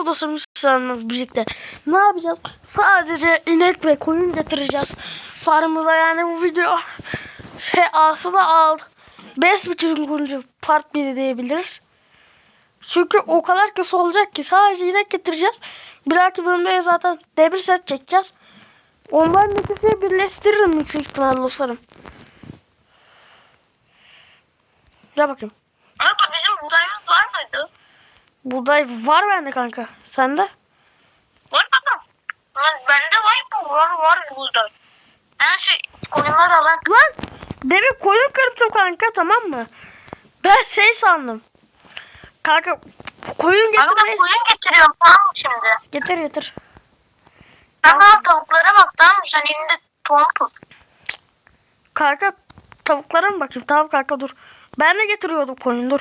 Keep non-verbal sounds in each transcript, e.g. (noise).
Arkadaşlar dostlarım seninle birlikte ne yapacağız? Sadece inek ve koyun getireceğiz. Farmımıza yani bu video (laughs) şey aslında al. Best bütün kurucu part 1 diyebiliriz. Çünkü o kadar kısa olacak ki sadece inek getireceğiz. Bir dahaki bölümde zaten demir set çekeceğiz. Onların ikisini birleştiririm yüksek ihtimalle dostlarım. Gel bakayım. Kanka bizim mıydı? Buğday var bende kanka. Sende? Var kanka. Lan Bende var mı? Var var buğday. Ben şey koyunları alan Lan demin koyun kırptım kanka tamam mı? Ben şey sandım. Kanka koyun Kanka getirmeyi... koyun getiriyorum tamam mı şimdi? Getir getir. Tamam tavuklara bak tamam mı? Sen elinde tohum tut. Kanka tavuklara mı bakayım? Tamam kanka dur. Ben de getiriyordum koyun dur.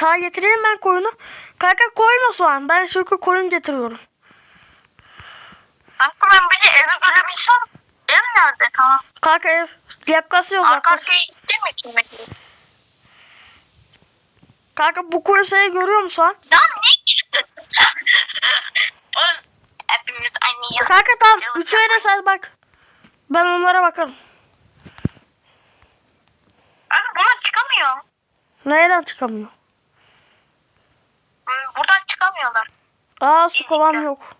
Sana getireyim ben koyunu. Kanka koyma soğan. Ben çünkü koyun getiriyorum. Kanka ben bir de evi görebilsem. Ev nerede? Tamam. Kanka ev yaklaşıyor Arka arkaya gittiğim için mi? Kanka bu kulisayı görüyor musun lan? Ne Hepimiz aynıyız. Kanka tamam. Üçüne de say bak. Ben onlara bakarım. Kanka bunlar çıkamıyor. Nereden çıkamıyor? Hmm, Buradan çıkamıyorlar. Aa su kovam yok.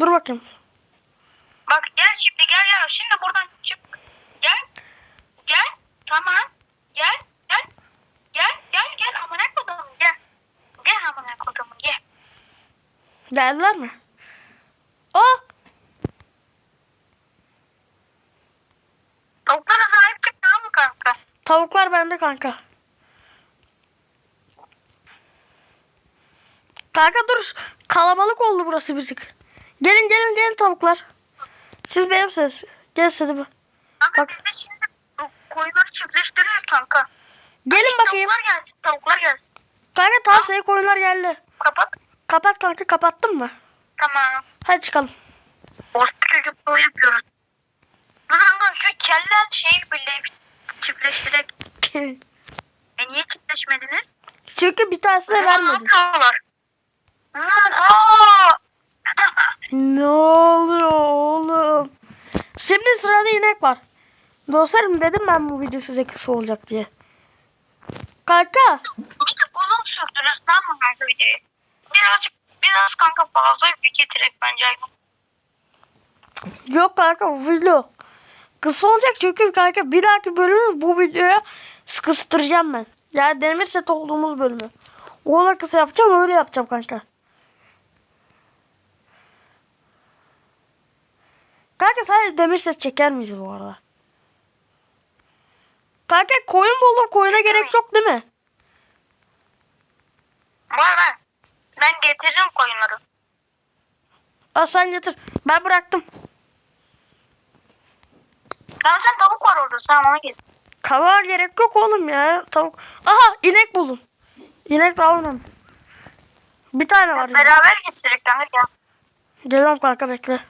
Dur bakayım. Bak gel şimdi gel gel. Şimdi buradan çık. Gel. Gel. Tamam. Gel. Gel. Gel gel gel. Amına kodum gel. Gel amına kodum gel. Geldiler mi? Oh! Tavuklara sahip çık tamam mı kanka? Tavuklar bende kanka. Kanka dur. Kalabalık oldu burası bir tık. Gelin gelin gelin tavuklar. Siz benimsiniz. Gel hadi bu. Kanka Bak. biz de şimdi koyunları çiftleştiriyoruz kanka. Gelin bakayım. Tavuklar gelsin tavuklar gelsin. Kanka tamam senin koyunlar geldi. Kapat. Kapat kanka kapattın mı? Tamam. Hadi çıkalım. Orta çocukluğu yapıyoruz. Kanka şu kellen şeyi birleyip çiftleştirek. (laughs) E niye çiftleşmediniz? Çünkü bir tanesini Ne vermedin. yapıyorlar? Lan aa! Ne oluyor oğlum? Şimdi sırada inek var. Dostlarım dedim ben bu video size kısa olacak diye. Kanka. Bir tık uzun sürdürürüz tamam mı kanka videoyu? Birazcık biraz kanka fazla bir getirek bence. Yok kanka bu video kısa olacak çünkü kanka bir dahaki bölümü bu videoya sıkıştıracağım ben. Yani demir set olduğumuz bölümü. Ona kısa yapacağım öyle yapacağım kanka. Kanka sadece demir set çeker miyiz bu arada? Kanka koyun buldum koyuna gerek yok değil mi? Var var. Ben getiririm koyunları. Al sen getir. Ben bıraktım. Tamam sen tavuk var orada sen ona git. Kavağa gerek yok oğlum ya. Tavuk. Aha inek buldum. İnek de alalım. Bir tane var. Beraber getirek kanka gel. Geliyorum kanka bekle.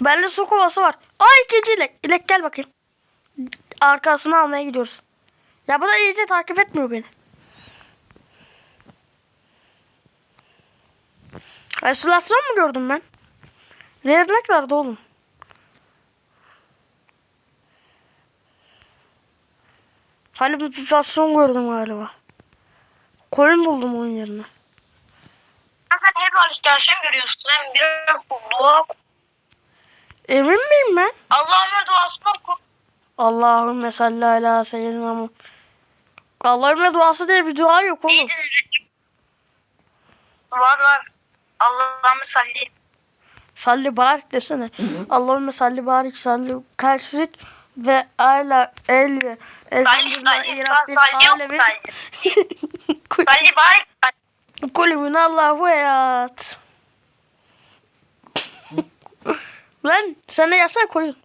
Bende su kovası var. Aa ikinci ilek. İlek gel bakayım. Arkasını almaya gidiyoruz. Ya bu da iyice takip etmiyor beni. Resülasyon mu gördüm ben? Ne örnek vardı oğlum? Halüsinasyon gördüm galiba. Koyun buldum onun yerine. Sen hep halüsinasyon görüyorsun. Sen biraz dua. Emin miyim ben? Allah'ın duasını oku. Allahümme salli ala seyyidina. Allahümme duası diye bir dua yok oğlum. Var var. Allah'ımı salli. Salli barik desene. Allahümme salli barik salli karşılık ve ala el ve (laughs) Kulübün Allahu eyat. (laughs) Lan sana yasak koyun.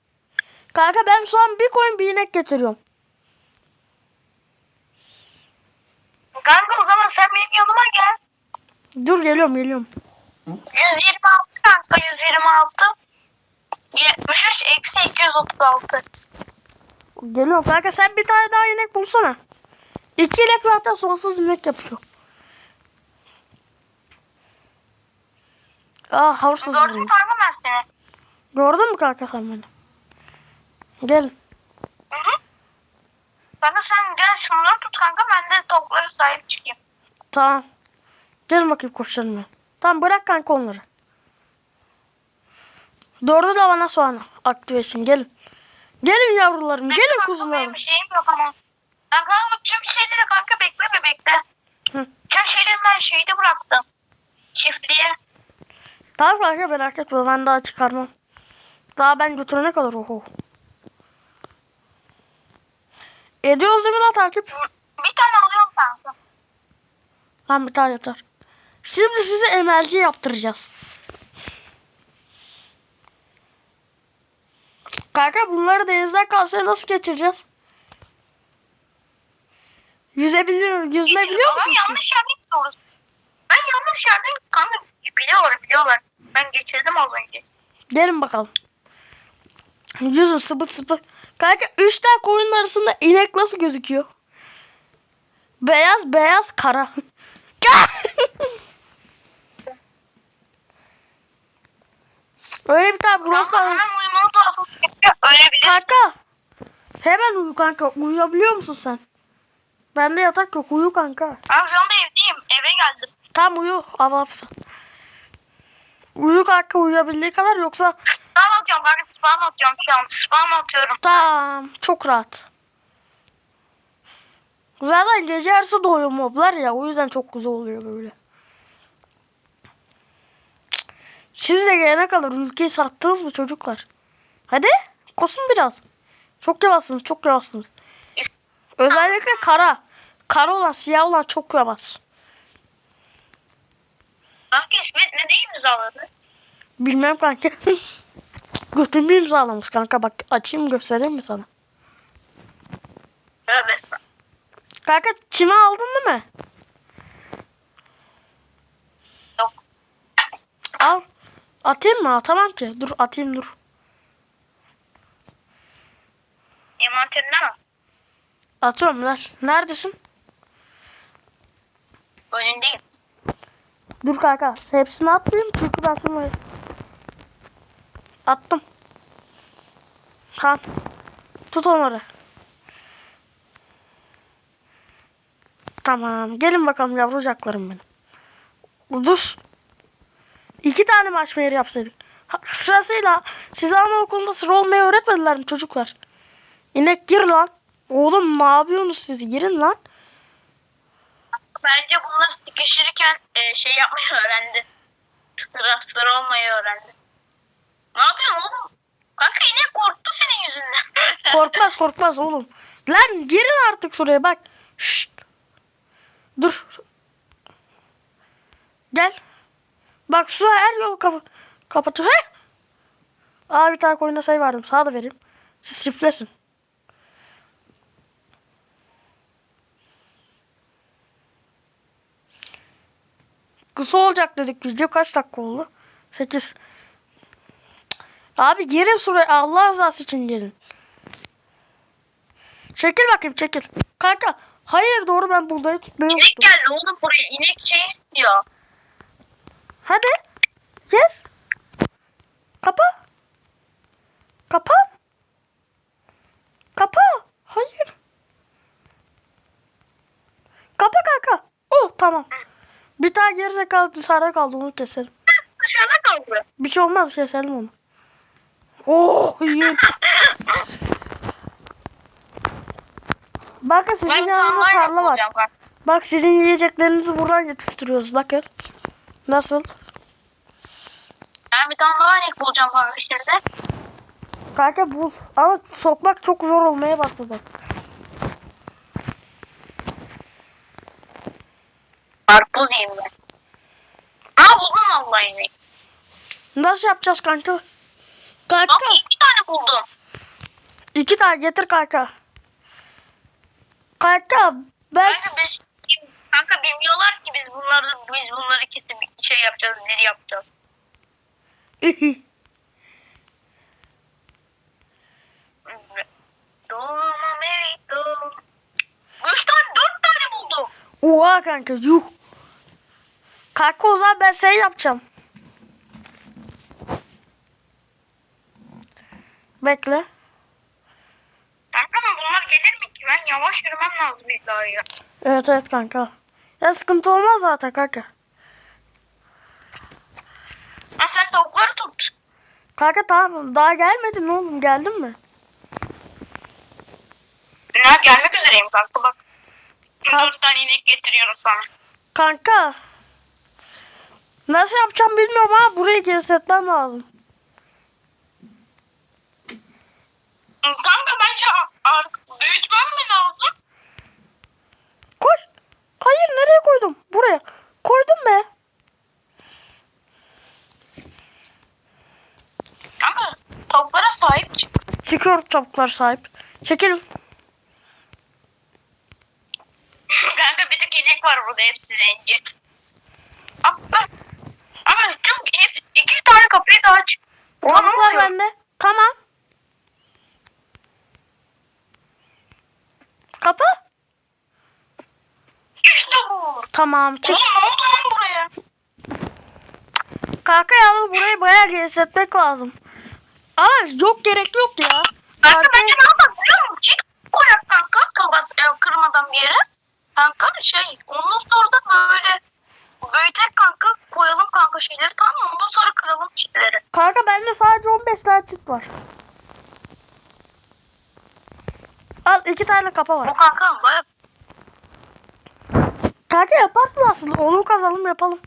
Kanka ben şu an bir koyun bir inek getiriyorum. Kanka o zaman sen benim yanıma gel. Dur geliyorum geliyorum. 126 kanka 126. 73 eksi 236. Geliyorum kanka sen bir tane daha inek bulsana. İki inek zaten sonsuz inek yapıyor. Aa havursuz Gördün vurayım. mü kanka ben seni? Gördün mü kanka sen beni? Gel. Hı hı. Kanka sen gel şunları tut kanka ben de tavuklara sahip çıkayım. Tamam. Gel bakayım koşalım ben. Tamam bırak kanka onları. Doğru da bana soğanı aktivesin. Gelin. Gelin yavrularım. Benim Gelin kanka kuzularım. Benim şeyim yok ama. Ben kanka tüm şeyleri kanka bekle be bekle. Hı. Tüm şeyleri ben şeyde bıraktım. Çiftliğe. Tamam kanka merak etme ben daha çıkarmam. Daha ben götürene kadar oho. Ediyoruz değil mi lan takip? Bir tane alıyorum kanka. Lan bir tane yeter. Şimdi size emelci yaptıracağız. Kanka bunları denizden kalsaya nasıl geçireceğiz? Yüzebiliyor, yüzme biliyor Ama musun? siz? yanlış yerde gidiyoruz. Ben yanlış yerde kanka biliyorlar biliyorlar. Ben geçirdim az önce. Gelin bakalım. Yüzün sıbı sıbı. Kanka üç tane koyunun arasında inek nasıl gözüküyor? Beyaz beyaz kara. (laughs) Öyle bir tane burası Kanka var. hemen uyumanız lazım. Öyle bilir. Kanka. Hemen uyu kanka. Uyuyabiliyor musun sen? Bende yatak yok. Uyu kanka. Ben şu anda evdeyim. Eve geldim. Tam uyu. Avapsın. Uyu kanka uyuyabildiği kadar yoksa Spam atıyorum kanka spam atıyorum şu an. Spam atıyorum. Tamam. Çok rahat. Zaten gece yarısı doğuyor moblar ya. O yüzden çok güzel oluyor böyle. Siz de gelene kadar ülkeyi sattınız mı çocuklar? Hadi. Kosun biraz. Çok yavaşsınız. Çok yavaşsınız. Özellikle kara. Kara olan siyah olan çok yavaş. Kanka İsmet ne değil imzaladı? Bilmem kanka. (laughs) Götümü imzalamış kanka. Bak açayım göstereyim mi sana? Tövbe Kanka çimi aldın değil mi? Yok. Al. Atayım mı? Atamam ki. Dur atayım dur. Envanterinde mi? Atıyorum ver. Neredesin? Önündeyim. Dur kanka. Hepsini atlayayım çünkü ben sana attım. Kan. Tut onları. Tamam. Gelin bakalım yavrucaklarım benim. Dur. İki tane maç meyri yapsaydık. Ha, Sırasıyla size anaokulunda sıra olmayı öğretmediler mi çocuklar? İnek gir lan. Oğlum ne yapıyorsunuz siz? Girin lan. Bence bunları sıkışırken e, şey yapmayı öğrendi. Sıra sıra olmayı öğrendi. Ne yapıyorsun oğlum? Kanka inek korktu senin yüzünden. (laughs) Korkmaz korkmaz oğlum. Lan girin artık şuraya bak. Şşt. Dur. Gel. Bak şu her yolu kapa kapatıyor. He? Aa bir tane koyuna sayı vardım. Sağ da vereyim. Siz şiflesin. Kısa olacak dedik video. Kaç dakika oldu? 8. Abi girin şuraya. Allah rızası için girin. Çekil bakayım çekil. Kanka. Hayır doğru ben buğdayı tutmayı inek unuttum. geldi oğlum buraya. İnek şey istiyor. Hadi. Gel. Kapa. Kapa. Kapa. Hayır. Kapa kanka. Oh tamam. Bir tane gerizekalı dışarıda kaldı onu keselim. Dışarıda kaldı. Bir şey olmaz keselim onu. Oh iyi. Bakın sizin Ben yanınızda tarla var. Bak sizin yiyeceklerinizi buradan yetiştiriyoruz bakın. Nasıl? Ben bir tane daha inek bulacağım kanka şimdi. Kanka bul. Ama sokmak çok zor olmaya başladı. Karpuz yiyeyim ben. Aa buldum vallahi inek. Nasıl yapacağız kanka? Kanka. Kanka iki tane buldum. iki tane getir kanka. Kanka ben Kanka biz kanka bilmiyorlar ki biz bunları biz bunları kesip şey yapacağız, deri yapacağız. (laughs) Doğma merito. Üç tane, dört tane buldum. Oha kanka yuh. Kanka o zaman ben şey yapacağım. Bekle. Kanka ama bunlar gelir mi ki? Ben yavaş yürümem lazım iddiaya. Evet evet kanka. Ya sıkıntı olmaz zaten kanka. Ya sen tavukları tut. Kanka tamam daha gelmedin oğlum geldin mi? Ya gelmek üzereyim kanka bak. Ka- Dört tane inek getiriyorum sana. Kanka Nasıl yapacağım bilmiyorum ama burayı genişletmem lazım. Kanka bence büyütmem mi lazım? Koş. Hayır nereye koydum? Buraya. Koydum be. Kanka tavuklara sahip çık. Çıkıyor tavuklar sahip. Çekilin. Kanka bir tek inek var burada hepsi zenci. Abi, abi tüm hep, iki tane kapıyı da aç. Tavuklar bende. Tamam. Kapı. İşte bu. Tamam çık. Oğlum ne oldu lan buraya? Kanka yalnız burayı bayağı genişletmek lazım. Ama yok gerek yok ya. Kanka Arka- bence ne yapalım biliyor musun? Çift koyak kanka kabat, e, kırmadan bir yere. Kanka şey ondan sonra da böyle büyütek kanka koyalım kanka şeyleri tamam mı? Ondan sonra kıralım çiftleri. Kanka bende sadece 15 tane çift var. Al iki tane kapa var. Bu kanka baya Kanka yaparsın aslında. Onu kazalım yapalım.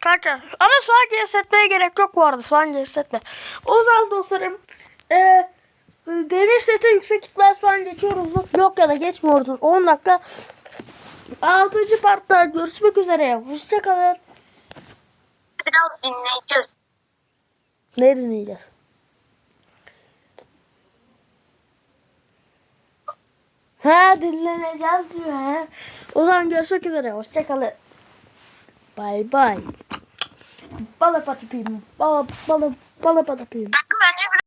Kanka ama soğan genişletmeye gerek yok bu arada. Soğan genişletme. O zaman dostlarım eee demir sete yüksek ihtimal soğan geçiyoruz. Yok ya da geçmiyoruz. 10 dakika. 6. partta görüşmek üzere. Hoşçakalın. biraz dinleyeceğiz. Ne dinleyeceğiz? Ha dinleneceğiz diyor ha. O zaman görüşmek üzere. Hoşçakalın. Bay bay. Bala patapim. Bala bala bala patapim.